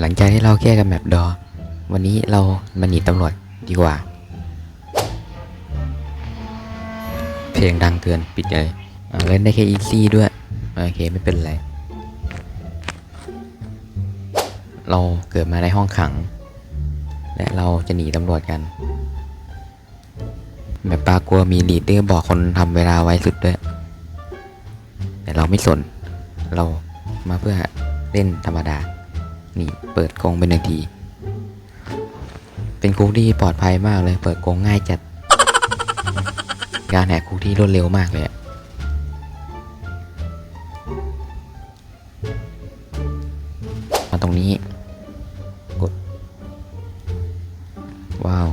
หลังจากที่เราแก้กันแบบดอ วันนี้เรามาหนีตำรวจดีกว่า เพลงดังเกินปิดเลยเล่นได้แค่อีซี่ด้วย โอเคไม่เป็นไร เราเกิดมาในห้องขัง และเราจะหนีตำรวจกัน แบบปากลัวมีลีดเดอร์บอกคนทำเวลาไว้สุดด้วย แต่เราไม่สน เรามาเพื่อเล่นธรรมดา นี่เปิดกรงเป็นหนึ่งที เป็นคุกที่ปลอดภัยมากเลย เปิดกรงง่ายจัด การแหกคุกที่รวดเร็วมากเลยมาตรงนี้ กด ว้าว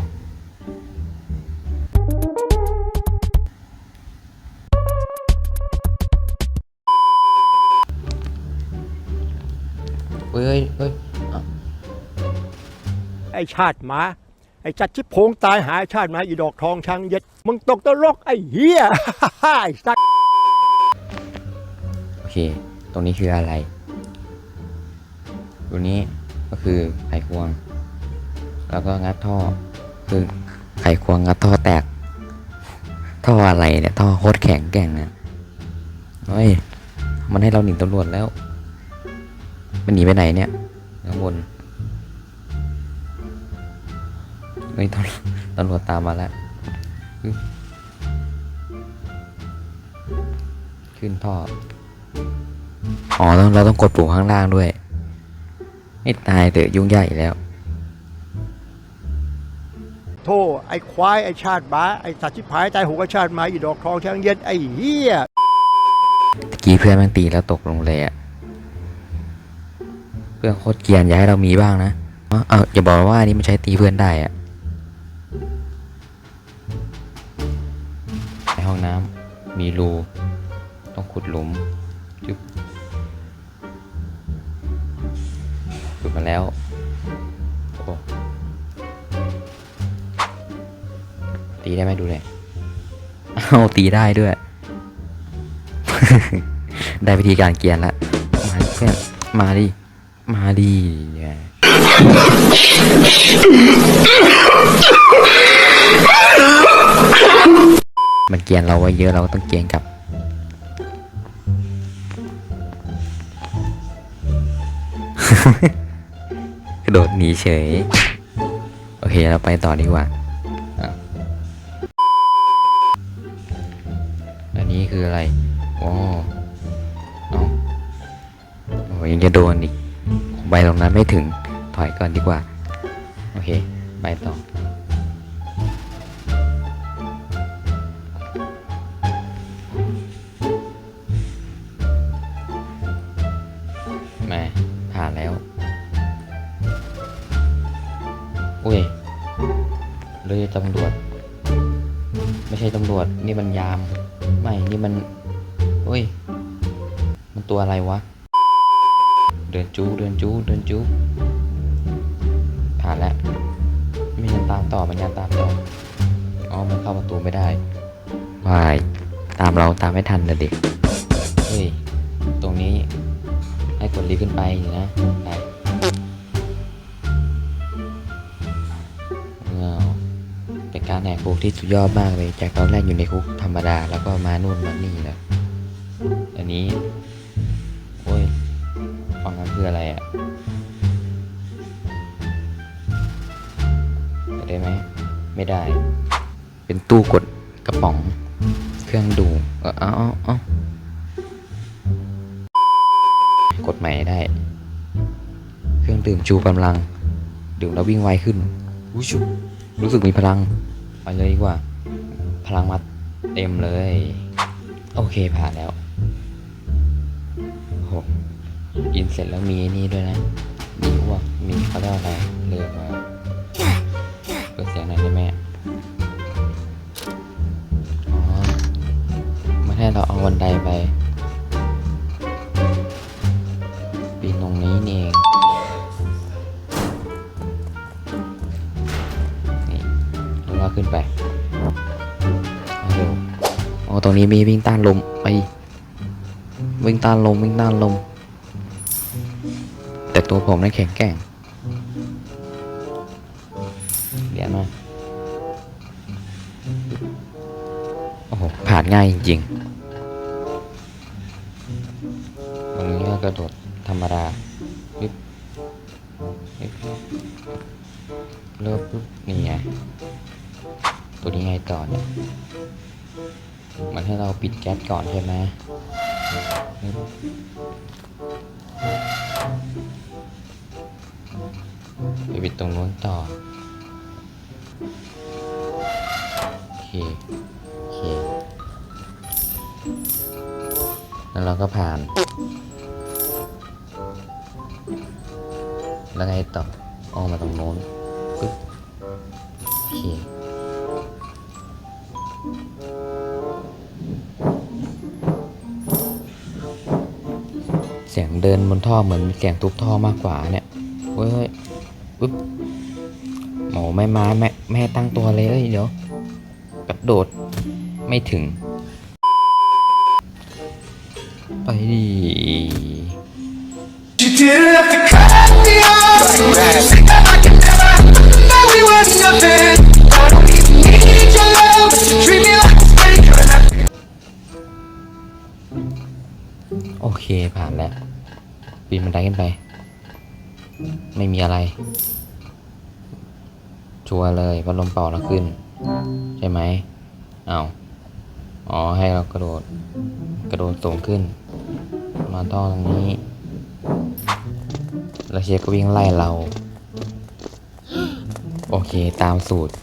อ้ชาติหมา ไอ้จัดชิบโพงตายหายชาติหมาอีดอกทองช้างเย็ด มึงตกตะลกไอ้เหี้ย ไอ้สัตว์โอเค ตรงนี้คืออะไร ตรงนี้ก็คือไขควง แล้วก็งัดท่อ คือไขควงงัดท่อแตก ท่ออะไรเนี่ย ท่อโคตรแข็งแกร่งนะเฮ้ย มันให้เราหนีตำรวจแล้ว มันหนีไปไหนเนี่ยข้างบน เฮ้ยตำรวจตำรวจตามมาแล้วอึ๊บขึ้นท่อ อ๋อต้องเราต้องกดปุ่มข้างล่างด้วย ไม่ตายเถอะยุ่งยากอีกแล้ว โธ่ไอ้ควาย ไอ้ชาติหมาไอ้สัตว์ชิบหายตายหัวชาติหมาอีดอกทองช้างเย็ดไอ้เหี้ยตะกี้เพื่อนมันตีแล้วตกลงเลยอะเพื่อนโคตรเกรียนอย่าให้เรามีบ้างนะ เอาเอาอย่าบอกว่าอันนี้มันใช้ตีเพื่อนได้อะ มีรู ต้องขุดหลุมจึ๊บขุดมาแล้ว โอ้ตีได้ไหมดูเลยเอาตีได้ด้วย ได้วิธีการเกียนละ มาเพื่อน มาดิ มาดิ มันเกียนเราไว้เยอะเราก็ต้องเกียนกลับ กระโดดหนีเฉย โอเคเราไปต่อดีกว่าอะอันนี้คืออะไรอ๋อเอาโอ้ยยังจะโดนอีก ไปตรงนั้นไม่ถึง ถอยก่อนดีกว่า โอเค ไปต่อ ตำรวจ ไม่ใช่ตำรวจ นี่มันยาม ไม่ นี่มันอุ้ย มันตัวอะไรวะ เดินจู้เดินจู้เดินจู้ผ่านแล้วมียันตามต่อมันยันตามต่ออ๋อมันเข้าประตูไม่ได้วายตามเราตามไม่ทันเลยเด็กเฮ้ย ตรงนี้ให้กดลิฟต์ขึ้นไปอยู่นะไป การแหกคุกที่สุดยอดมากเลย จากตอนแรกอยู่ในคุกธรรมดาแล้วก็มานู่นมานี่แล้วอันนี้ โอ้ยฝั่งนั้นคืออะไรอะ่ะได้ไหม ไม่ได้ เป็นตู้กดกระป๋อง เครื่องดูเออเอาเอาเอากดใหม่ได้ เครื่องดื่มชูกำลัง ดื่มแล้ววิ่งไวขึ้นรู้สึกมีพลัง ไปเลยดีกว่า พลังมาเต็มเลย โอเคผ่านแล้วโหกินเสร็จแล้วมีนี่ด้วยนะ มีอ้วกมีเขาเรียกว่าอะไรเลือมาเปิดเสียงหน่อยได้ไหมอ๋อม่ให้เราเอาวันไดไป รงนี้มีวิ่งต้านลมไปวิ่งต้านลมวิ่งต้านลม แต่ตัวผมนั้นแข็งแกร่งเดี๋ยวมาโอ้โหผ่านง่ายจริงๆตรงนี้ก็กระโดดธรรมดาปึ๊บปึ๊บเริ่มปุ๊บนี่ไงตัวนี้ไงต่อเนี่ย มันให้เราปิดแก๊สก่อนใช่ไหมไปปิดตรงนู้นต่อ โอเค โอเค แล้วเราก็ผ่าน แล้วไงต่อออกมาตรงโน้นปึ๊บโอเค เสียงเดินบนท่อเหมือนเสียงทุบท่อมากกว่าเนี่ยเว้ยปึ๊บหมอไม่มาแม่แม่ตั้งตัวเลยเอ้ยเดี๋ยวกระโดดไม่ถึง ไปดี You านแล้วปีนบันไดขึ้นไป ไม่มีอะไร ชัวร์เลยพัดลมเป่าแล้วขึ้น ใช่ไหมเอาอ๋อให้เรากระโดด กระโดดสูงขึ้น มาท่อตรงนี้แล้วเชฟก็วิ่งไล่เรา โอเคตามสูตร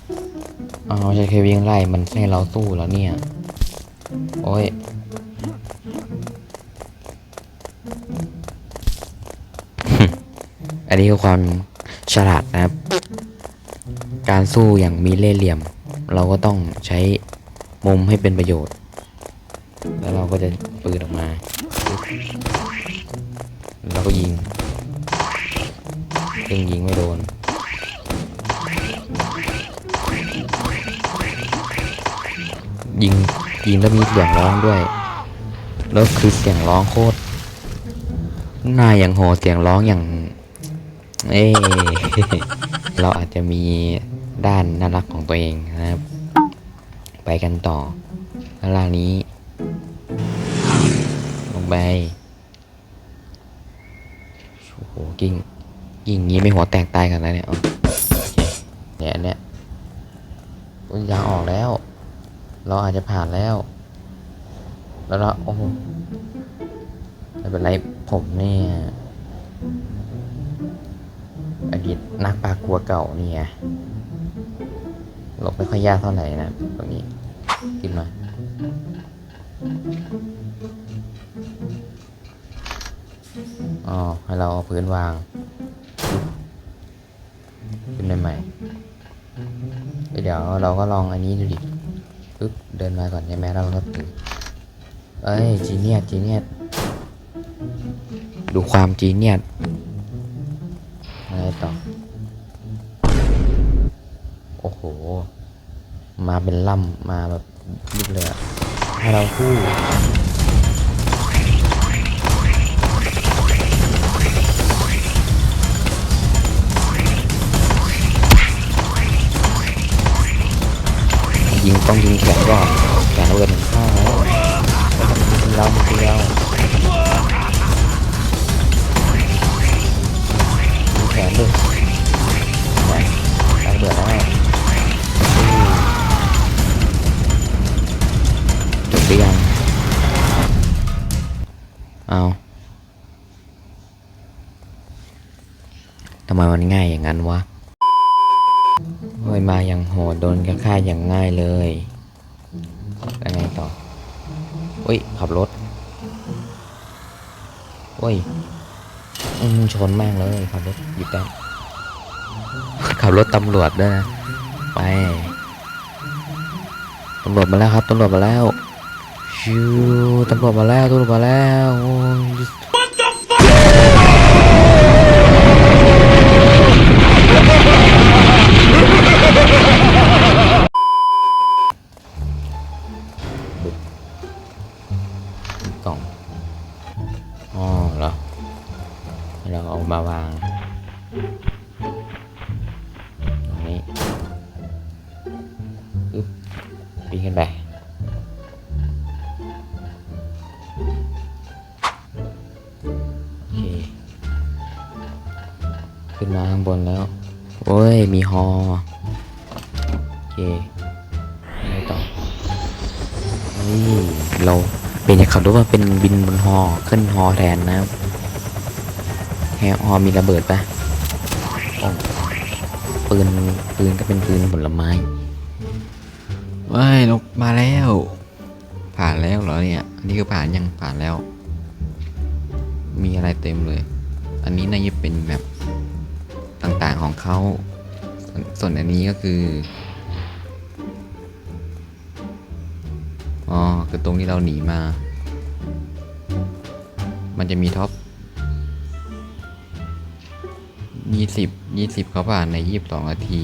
อ๋อใช่แค่วิ่งไล่มันให้เราสู้แล้วเนี่ย โอ้ย อันนี้คือความฉลาดนะครับ การสู้อย่างมีเล่ห์เหลี่ยม เราก็ต้องใช้มุมให้เป็นประโยชน์ แล้วเราก็จะปืนออกมาแล้วก็ยิงซึ่งยิงไม่โดนยิงยิงแล้วมีเสียงร้องด้วยแล้วคือเสียงร้องโคตรน่าอย่างโหดเสียงร้องอย่าง เอ้เราอาจจะมีด้านน่ารักของตัวเองนะครับ ไปกันต่อข้างล่างนี้ ลงไปโอ้โหกิ่งกิ่งงี้ไม่หัวแตกตายกันแล้วเนี่ยโอเคเนี่ยอันเนี้ยยยางออกแล้ว เราอาจจะผ่านแล้ว แล้วเราโอ้โหไม่เป็นไรผมเนี่ย อดีตนักปากัวเก่านี่ไงหลบไม่ค่อยยากเท่าไหร่นะตรงนี้ขึ้นมาอ๋อให้เราเอาพื้นวางขึ้นใหม่ๆเดี๋ยวเราก็ลองอันนี้ดูดิปึ๊บเดินมาก่อนใช่ไหมเราก็ถึงเอ้ยจีเนียสจีเนียสดูความจีเนียส ต่อ โอ้โห มาเป็นล่ำมาแบบยุบเลยอะให้เราคู่ยิงต้องยิงแขนก่อนแขนเวิร์นข้างแล้วมันเรามันเรา ขนด้วยแขนตาเบื่อแล้วอู้จบหรือยังเอาทำไมมันง่ายอย่างนั้นวะโอ้ยมาอย่างโหดโดนกระฆ่าอย่างง่ายเลยแล้วไงต่ออุ้ยขับรถโอ้ย อืมชนแม่งเลยขับรถหยิบได้ขับรถตำรวจด้วยนะ ไปตำรวจมาแล้วครับตำรวจมาแล้วชิวตำรวจมาแล้วตำรวจมาแล้วโอ้ย มาวางตรงนี้ปีนขึ้นไปโอเคขึ้นมาข้างบนแล้ว โอ้ย มีฮอโอเคไม่ต่อนี่เราเป็นอย่างขับรถว่าเป็นบินบนฮอขึ้นฮอแทนนะ แฮฮอมีระเบิดปะปืนปืนก็เป็นปืนผลไม้ว้ายนกมาแล้ว ผ่านแล้วเหรอเนี่ย อันนี้คือผ่านยังผ่านแล้ว มีอะไรเต็มเลย อันนี้น่าจะเป็นแบบต่างๆของเขาส่วนส่วนอันนี้ก็คือ อ๋อคือตรงที่เราหนีมา มันจะมีท็อป ยี่สิบยี่สิบเขาผ่านในยี่สิบสองนาที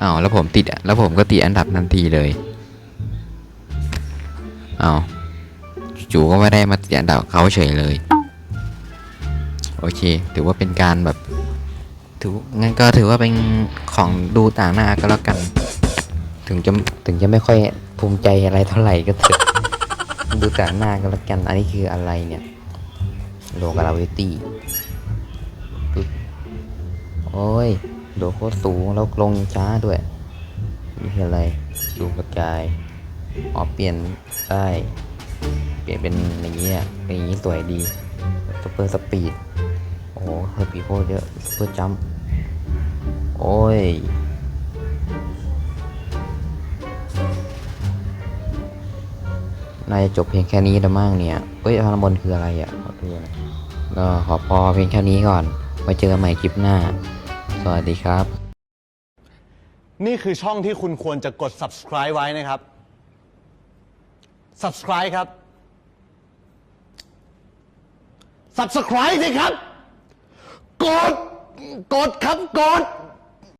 อ้าวแล้วผมติดอะแล้วผมก็ติดอันดับทันทีเลยอ้าวจู่ก็ไม่ได้มาติดอันดับเขาเฉยเลย โอเค ถือว่าเป็นการแบบถืองั้นก็ถือว่าเป็นของดูต่างหน้าก็แล้วกัน ถึงจะถึงจะไม่ค่อยภูมิใจอะไรเท่าไหร่ก็เถอะดูต่างหน้าก็แล้วกัน อันนี้คืออะไรเนี่ยโลกาลาเวตี้ โอ้ย โดดโคตรสูงแล้วลงช้าด้วยนี่คืออะไรดูกระจาย อ๋อ เปลี่ยนได้ เปลี่ยนเป็นอย่างนี้อะเป็นอย่างนี้สวยดีซูเปอร์สปีด โอ้โหสปีดโคตรเยอะซูเปอร์จัมป์โอ้ยน่าจะจบเพียงแค่นี้ล้วมั้งเนี่ยเอ้ยข้างบนคืออะไรอะขอดูน่อก็ขอพอเพียงแค่นี้ก่อน ไว้เจอกันใหม่คลิปหน้า วัสดีครับ นี่คือช่องที่คุณควรจะกด subscribe ไว้นะครับ subscribe ครับ subscribe สิครับ กด กดครับ กด